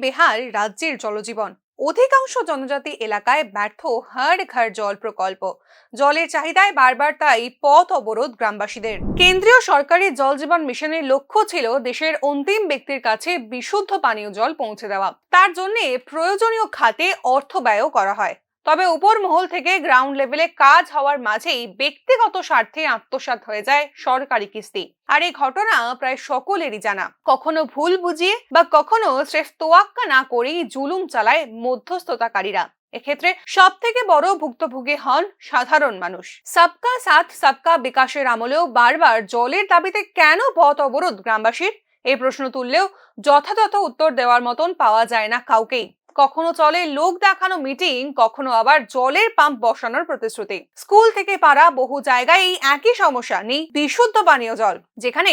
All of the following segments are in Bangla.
বেহাল রাজ্যের জলজীবন। অধিকাংশ জনজাতি এলাকায় ব্যর্থ হর ঘর জল প্রকল্প। জলের চাহিদায় বারবার তাই পথ অবরোধ গ্রামবাসীদের। কেন্দ্রীয় সরকারের জল জীবন মিশনের লক্ষ্য ছিল দেশের অন্তিম ব্যক্তির কাছে বিশুদ্ধ পানীয় জল পৌঁছে দেওয়া। তার জন্য প্রয়োজনীয় খাতে অর্থ ব্যয়ও করা হয়। তবে উপর মহল থেকে গ্রাউন্ড লেভেলে কাজ হওয়ার মাঝেই ব্যক্তিগত স্বার্থে আত্মসাৎ হয়ে যায় সরকারি কিস্তি। আর এই ঘটনা প্রায় সকলেরই জানা। কখনো ভুল বুঝিয়ে বা কখনো স্রেফ তোয়াক্কা না করেই জুলুম চালায় মধ্যস্থতাকারীরা। এক্ষেত্রে সব থেকে বড় ভুক্তভোগী হন সাধারণ মানুষ। সাবকা সাথ, সাবকা বিকাশের আমলেও বারবার জলের দাবিতে কেন পথ অবরোধ গ্রামবাসীর? এই প্রশ্ন তুললেও যথাযথ উত্তর দেওয়ার মতন পাওয়া যায় না কাউকেই। কখনো চলে লোক দেখানো মিটিং কখনো আবার জলের পাম্প বসানোর প্রতিশ্রুতি। স্কুল থেকে পাড়া বহু জায়গায় এই একই সমস্যা, নেই বিশুদ্ধ পানীয় জল, যেখানে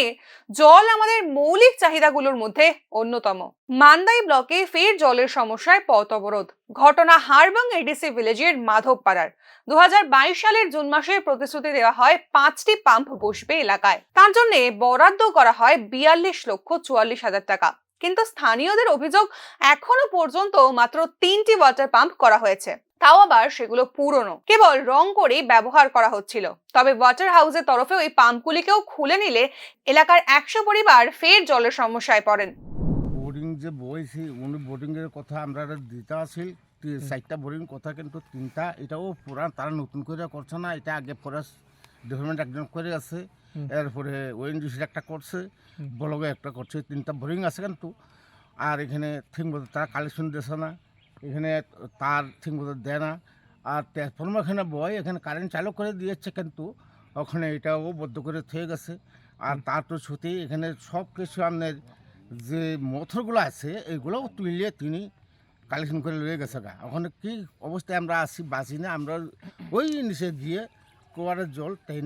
জল আমাদের মৌলিক চাহিদাগুলোর মধ্যে অন্যতম। মান্দাই ব্লকে ফের জলের সমস্যায় পথ অবরোধ। ঘটনা হারবাং এডিসি ভিলেজের মাধবপাড়ার। দু হাজার বাইশ সালের জুন মাসে প্রতিশ্রুতি দেওয়া হয় পাঁচটি পাম্প বসবে এলাকায়। তার জন্য বরাদ্দ করা হয় বিয়াল্লিশ লক্ষ চুয়াল্লিশ হাজার টাকা। কিন্তু স্থানীয়দের অভিযোগ এখনও পর্যন্ত মাত্র তিনটি ওয়াটার পাম্প করা হয়েছে। তাও আবার সেগুলো পুরনো। কেবল রং করে ব্যবহার করা হচ্ছিল। তবে ওয়াটার হাউসের তরফে ওই পাম্পগুলিকেও খুলে নিলে এলাকার একশো পরিবার ফের জলের সমস্যায় পড়েন। বোরিং যে বইছি উনি বোরিংয়ের কথা আমরা দিতে আসিল। তি- চারটা বোরিং কথা কিন্তু তিনটা। এটাও পুরান তারা নতুন করে করছে না। এটা আগে ফরেস্ট ডেভেলপমেন্ট একজন করে আছে। এরপরে ওএনজিসির একটা করছে ব্লগে একটা করছে তিনটা বোরিং আছে কিন্তু। আর এখানে ঠিক মতো তারা কালেকশন দিচ্ছে না এখানে তার ঠিক মতো দেয় না। আর ট্রান্সফর্মার এখানে বয় এখানে কারেন্ট চালু করে দিয়েছে কিন্তু ওখানে এটাও বদ্ধ করে থেকে গেছে। আর তার তো সত্যি এখানে সব কিছু আপনার যে মথরগুলো আছে এগুলোও তুলিয়ে তিনি কালেকশন করে রয়ে গেছে গা। ওখানে কি অবস্থায় আমরা আসি বাঁচি না আমরা ওই নিচে গিয়ে কুয়ারের জল